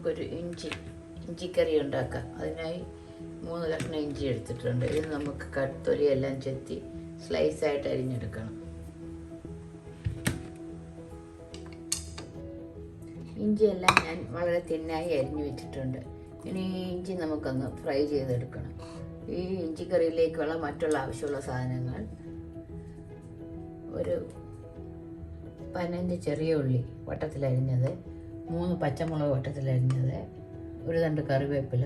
നമുക്കൊരു ഇഞ്ചി ഇഞ്ചിക്കറി ഉണ്ടാക്കാം. അതിനായി മൂന്ന് കഷ്ണം ഇഞ്ചി എടുത്തിട്ടുണ്ട്. ഇത് നമുക്ക് കത്തൊലിയെല്ലാം ചെത്തി സ്ലൈസായിട്ട് അരിഞ്ഞെടുക്കണം. ഇഞ്ചിയെല്ലാം ഞാൻ വളരെ തിന്നായി അരിഞ്ഞു വെച്ചിട്ടുണ്ട്. ഇനി ഈ ഇഞ്ചി നമുക്കൊന്ന് ഫ്രൈ ചെയ്തെടുക്കണം. ഈ ഇഞ്ചിക്കറിയിലേക്കുള്ള മറ്റുള്ള ആവശ്യമുള്ള സാധനങ്ങൾ ഒരു പതിനഞ്ച് ചെറിയ ഉള്ളി വട്ടത്തിലരിഞ്ഞത് മൂന്ന് പച്ചമുളക് ഒറ്റത്തിൽ വട്ടത്തിലരിഞ്ഞത് ഒരു രണ്ട് കറിവേപ്പില.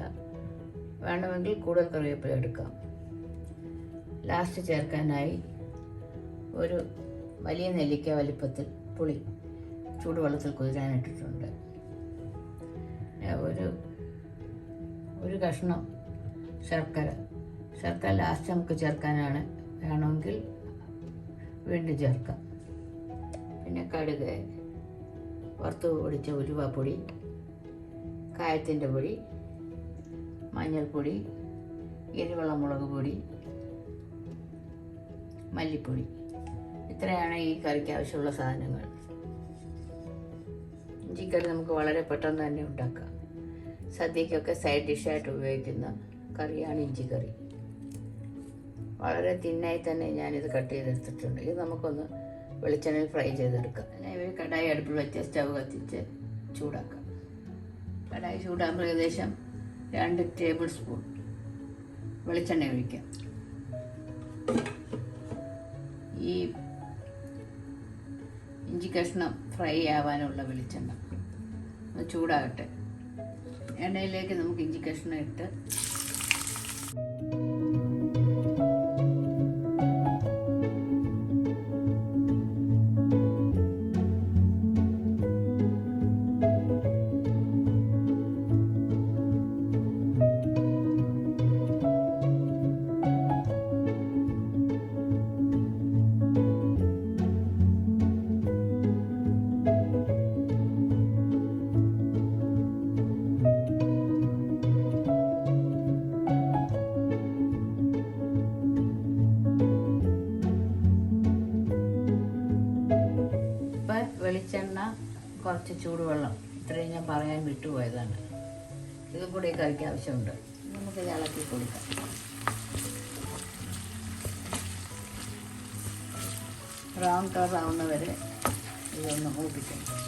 വേണമെങ്കിൽ കൂടുതൽ കറിവേപ്പില എടുക്കാം. ലാസ്റ്റ് ചേർക്കാനായി ഒരു വലിയ നെല്ലിക്ക വലിപ്പത്തിൽ പുളി ചൂടുവെള്ളത്തിൽ കുതിരാനിട്ടിട്ടുണ്ട് ഒരു ഒരു കഷ്ണം ശർക്കര. ശർക്കര ലാസ്റ്റ് നമുക്ക് ചേർക്കാനാണ്. വേണമെങ്കിൽ വീണ്ടും ചേർക്കാം. പിന്നെ കടുക്. വറുത്ത് പൊടിച്ച ഉലുവപ്പൊടി കായത്തിന്റെ പൊടി മഞ്ഞൾപ്പൊടി എരിവെള്ളം മുളക് പൊടി മല്ലിപ്പൊടി. ഇത്രയാണ് ഈ കറിക്ക് ആവശ്യമുള്ള സാധനങ്ങൾ. ഇഞ്ചിക്കറി നമുക്ക് വളരെ പെട്ടെന്ന് തന്നെ ഉണ്ടാക്കാം. സദ്യക്കൊക്കെ സൈഡ് ഡിഷായിട്ട് ഉപയോഗിക്കുന്ന കറിയാണ് ഇഞ്ചിക്കറി വളരെ തിന്നായി തന്നെ ഞാനിത് കട്ട് ചെയ്തെടുത്തിട്ടുണ്ട്. ഇത് നമുക്കൊന്ന് വെളിച്ചെണ്ണയിൽ ഫ്രൈ ചെയ്തെടുക്കാം. അല്ലെങ്കിൽ കടായി അടുപ്പിൽ വെച്ച് സ്റ്റവ് കത്തിച്ച് ചൂടാക്കാം. കടായി ചൂടാകുമ്പോൾ ഏകദേശം രണ്ട് ടേബിൾ സ്പൂൺ വെളിച്ചെണ്ണ ഒഴിക്കാം. ഈ ഇഞ്ചി കഷ്ണം ഫ്രൈ ആവാനുള്ള വെളിച്ചെണ്ണ. ചൂടാകട്ടെ. എണ്ണയിലേക്ക് നമുക്ക് ഇഞ്ചി കഷ്ണം ഇട്ട് കുറച്ച് ചൂടുവെള്ളം. ഇത്രയും ഞാൻ പറയാൻ വിട്ടുപോയതാണ് ഇതും കൂടി കഴിക്കാൻ ആവശ്യമുണ്ട്. നമുക്ക് ഇളക്കി കൊടുക്കാം. ബ്രൗൺ കളർ ആവുന്നവരെ ഇതൊന്ന് മൂപ്പിക്കണം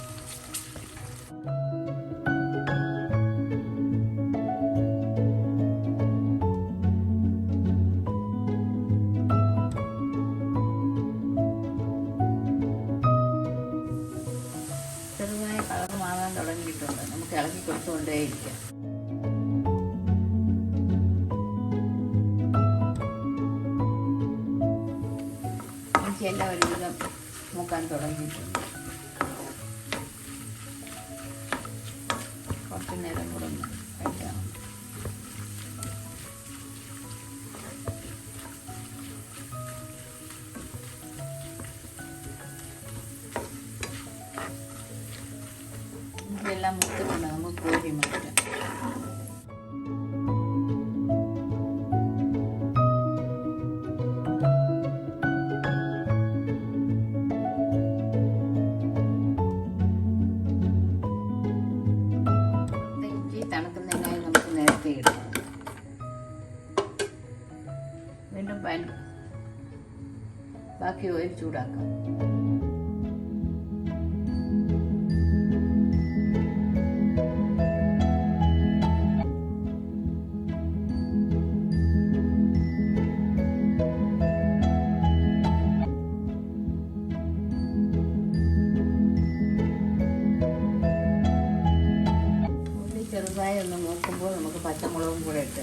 എനിക്ക് എല്ലാം ഒരുവിധം മൂക്കാൻ തുടങ്ങിയിട്ടുണ്ട്. കുറച്ച് നേരം കൂടെ ബാക്കി ഓയിൽ ചൂടാക്കാം. ചെറുതായി ഒന്ന് നോക്കുമ്പോൾ നമുക്ക് പച്ചമുളകും കൂടെ ഇട്ട്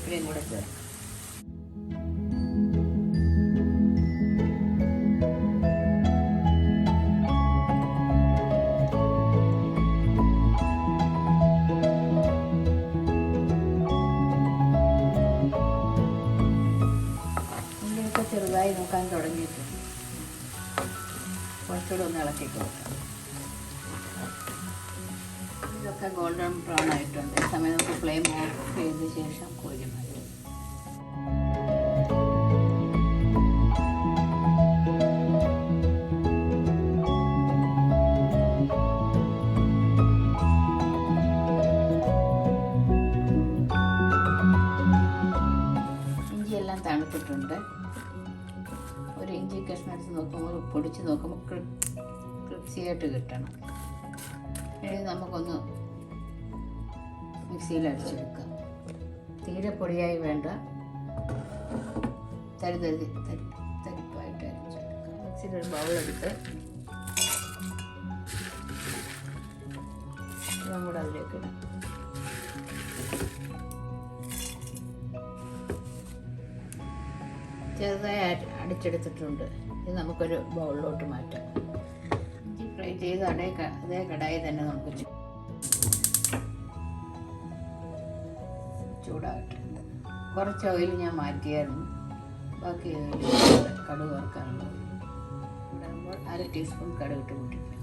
കറിവേപ്പിലയും കൂടെ ചേർക്കാം ചെറുതായി നോക്കാൻ തുടങ്ങിയിട്ടുണ്ട് കുറച്ചുകൂടെ ഒന്ന് ഇളക്കി കൊടുക്കാം. ഇതൊക്കെ ഗോൾഡൻ ബ്രൗൺ ആയിട്ടുണ്ട്. സമയം നമുക്ക് ഫ്ലെയിം ഓഫ് ചെയ്ത ശേഷം പൊടിച്ച് നോക്കുമ്പോൾ ക്രിപ്സിയായിട്ട് കിട്ടണം. ഇനി നമുക്കൊന്ന് മിക്സിയിൽ അടിച്ചെടുക്കാം. തീരെ പൊടിയായി വേണ്ട. തരി തരി തരി തരിപ്പായിട്ട് അരിച്ചെടുക്കാം മിക്സിയിൽ ഒരു ബൗളെടുത്ത് ഇതും കൂടെ അതിലേക്ക് ഇടാം. ചെറുതായി അടിച്ചെടുത്തിട്ടുണ്ട്. ഇത് നമുക്കൊരു ബൗളിലോട്ട് മാറ്റാം. ഫ്രൈ ചെയ്ത് അതേ അതേ കടായി തന്നെ നമുക്ക് ചൂടാകട്ടെ. കുറച്ച് ഓയിൽ ഞാൻ മാറ്റിയായിരുന്നു. ബാക്കി കടുക് വറുക്കാനുള്ളത് അര ടീസ്പൂൺ കടുക് ഇട്ട് പൊട്ടിക്കാം.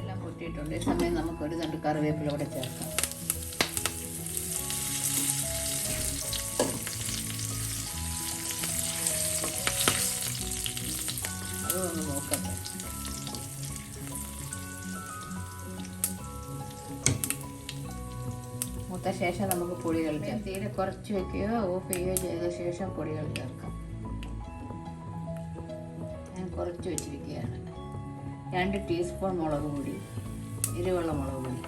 എല്ലാം പൊട്ടിയിട്ടുണ്ട്. ഈ സമയം നമുക്കൊരു രണ്ട് തണ്ട് കറിവേപ്പില കൂടെ ചേർക്കാം. മൂത്ത ശേഷം നമുക്ക് പൊടികൾ ചേർക്കാം തീരെ കുറച്ച് വെക്കുകയോ ഓഫ് ചെയ്യുകയോ ചെയ്ത ശേഷം പൊടികൾ ചേർക്കാം ഞാൻ കുറച്ച് വെച്ചിരിക്കുകയാണ്. രണ്ട് ടീസ്പൂൺ മുളക് പൊടി എരിവുള്ള മുളക് പൊടി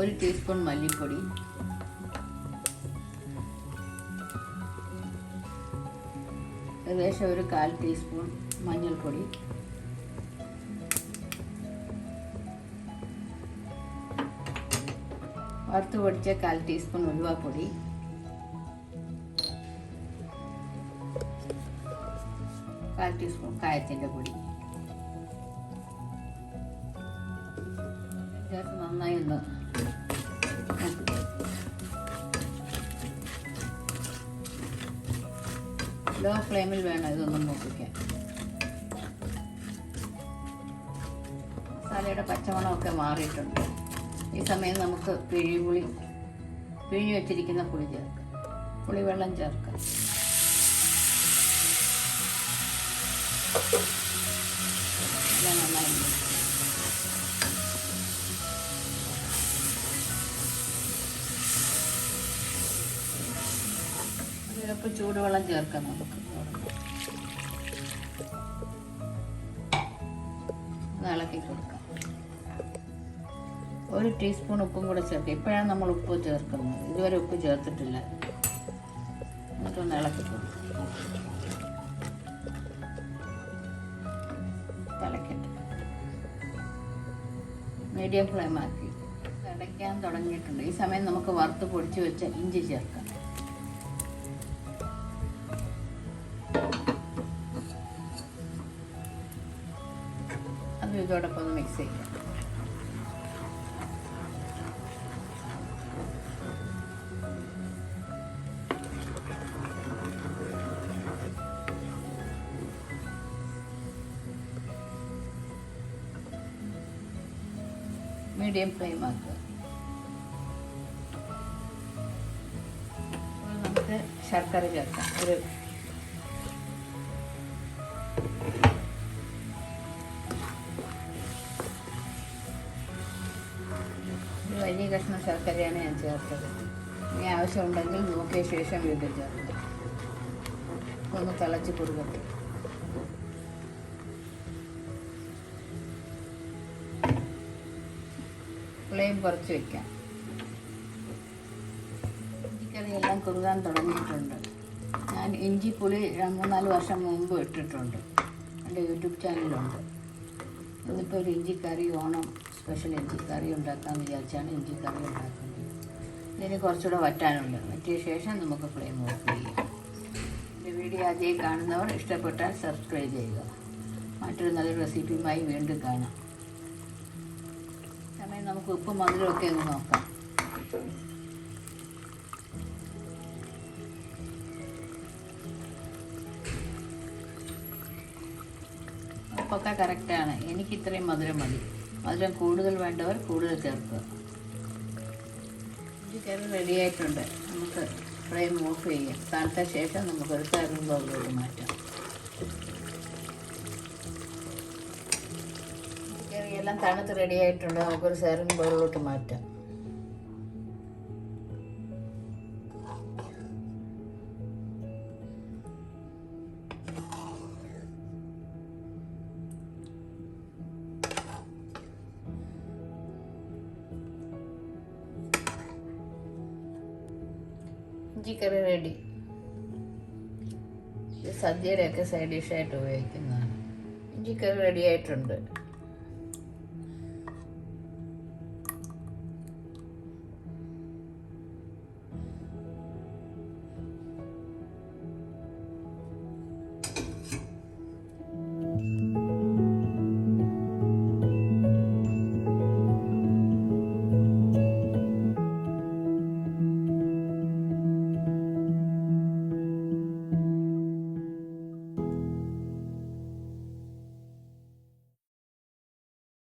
ഒരു ടീസ്പൂൺ മല്ലിപ്പൊടി ഏകദേശം ഒരു കാൽ ടീസ്പൂൺ മഞ്ഞൾപ്പൊടി വറുത്ത് പൊടിച്ച കാൽ ടീസ്പൂൺ ഉലുവാപ്പൊടി. കാൽ ടീസ്പൂൺ കായത്തിന്റെ പൊടി. നന്നായി ഒന്ന് ലോ ഫ്ലെയിമിൽ വേണം ഇതൊന്നും മൂപ്പിക്കാൻ മസാലയുടെ പച്ചമണമൊക്കെ മാറിയിട്ടുണ്ട്. ഈ സമയം നമുക്ക് പിഴിപുളി പിഴി വെച്ചിരിക്കുന്ന പുളി ചേർക്കാം. പുളിവെള്ളം ചേർക്കാം. ഇതിലൊക്കെ ചൂടുവെള്ളം ചേർക്കാം നമുക്ക്. ഇളക്കി കൊടുക്കാം. ഒരു ടീസ്പൂൺ ഉപ്പും കൂടെ ചേർക്കുക. ഇപ്പോഴാണ് നമ്മൾ ഉപ്പ് ചേർക്കുന്നത്. ഇതുവരെ ഉപ്പ് ചേർത്തിട്ടില്ല. എന്നിട്ടൊന്ന് ഇളക്കി തിളക്കട്ടെ. മീഡിയം ഫ്ലെയിം ആക്കി. തിളയ്ക്കാൻ തുടങ്ങിയിട്ടുണ്ട്. ഈ സമയം നമുക്ക് വറുത്ത് പൊടിച്ച് വെച്ച ഇഞ്ചി ചേർക്കാം. അത് ഇതോടൊപ്പം ഒന്ന് മിക്സ് ചെയ്യാം. മീഡിയം ഫ്ലെയിം ആക്കുക. നമുക്ക് ശർക്കര ചേർക്കാം. ഒരു വലിയ കഷ്ണം ശർക്കരയാണ് ഞാൻ ചേർത്തത്. ഇനി ആവശ്യമുണ്ടെങ്കിൽ നോക്കിയ ശേഷം വീണ്ടും ചേർക്കാം. ഒന്ന് തിളച്ച് കൊടുക്കട്ടെ ഫ്ലെയിം കുറച്ച് വെക്കാം. ഇഞ്ചിക്കറിയെല്ലാം കുറുകാൻ തുടങ്ങിയിട്ടുണ്ട്. ഞാൻ ഇഞ്ചി പുളി മൂന്നാൽ വർഷം മുമ്പ് ഇട്ടിട്ടുണ്ട്. എന്റെ യൂട്യൂബ് ചാനലുണ്ട്. ഇന്നിപ്പോൾ ഒരു ഇഞ്ചിക്കറി ഓണം സ്പെഷ്യൽ ഇഞ്ചിക്കറി ഉണ്ടാക്കാമെന്ന് വിചാരിച്ചാണ് ഇഞ്ചിക്കറി ഉണ്ടാക്കുന്നത്. ഇതിന് കുറച്ചുകൂടെ വറ്റാനുണ്ട് വറ്റിയ ശേഷം നമുക്ക് ഫ്ലെയിം ഓഫ് ചെയ്യാം. എന്റെ വീഡിയോ ആദ്യം കാണുന്നവർ ഇഷ്ടപ്പെട്ടാൽ സബ്സ്ക്രൈബ് ചെയ്യുക. മറ്റൊരു നല്ലൊരു റെസിപ്പിയുമായി വീണ്ടും കാണാം. നമുക്ക് ഉപ്പും മധുരമൊക്കെ ഒന്ന് നോക്കാം. ഉപ്പൊക്കെ കറക്റ്റാണ് എനിക്ക് ഇത്രയും മധുരം മതി. മധുരം കൂടുതൽ വേണ്ടവർ കൂടുതൽ ചേർക്കുക. റെഡി ആയിട്ടുണ്ട്. നമുക്ക് ഫ്രെയിം ഓഫ് ചെയ്യാം. തണുത്ത ശേഷം നമുക്ക് ഒരു സെർവിംഗ് ബൗളിലോട്ട് മാറ്റാം. എല്ലാം തണുത്ത് റെഡിയായിട്ടുണ്ട് നമുക്കൊരു സെറിംഗ് ബോളിലോട്ട് മാറ്റാം. ഇഞ്ചിക്കറി റെഡി ഇത് സദ്യയുടെയൊക്കെ സൈഡ് ഡിഷായിട്ട് ഉപയോഗിക്കുന്നതാണ്. ഇഞ്ചിക്കറി റെഡി ആയിട്ടുണ്ട്.